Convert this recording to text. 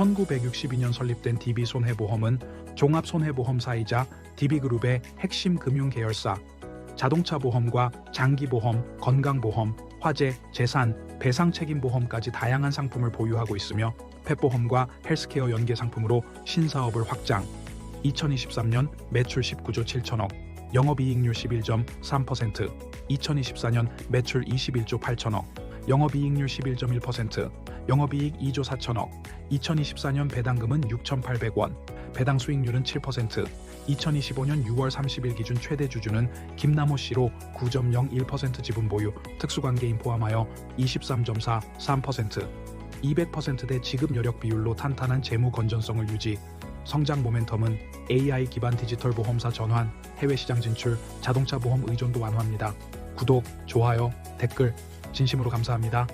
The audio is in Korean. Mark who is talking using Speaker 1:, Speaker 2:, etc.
Speaker 1: 1962년 설립된 DB손해보험은 종합손해보험사이자 DB그룹의 핵심 금융계열사, 자동차 보험과 장기보험, 건강보험, 화재, 재산, 배상 책임보험까지 다양한 상품을 보유하고 있으며 펫보험과 헬스케어 연계 상품으로 신사업을 확장. 2023년 매출 19조 7천억, 영업이익률 11.3%, 2024년 매출 21조 8천억, 영업이익률 11.1%, 영업이익 2조 4천억, 2024년 배당금은 6,800원, 배당 수익률은 7%, 2025년 6월 30일 기준 최대 주주는 김남호 씨로 9.01% 지분 보유, 특수관계인 포함하여 23.4, 3%, 200%대 지급 여력 비율로 탄탄한 재무 건전성을 유지, 성장 모멘텀은 AI 기반 디지털 보험사 전환, 해외 시장 진출, 자동차 보험 의존도 완화합니다. 구독, 좋아요, 댓글 진심으로 감사합니다.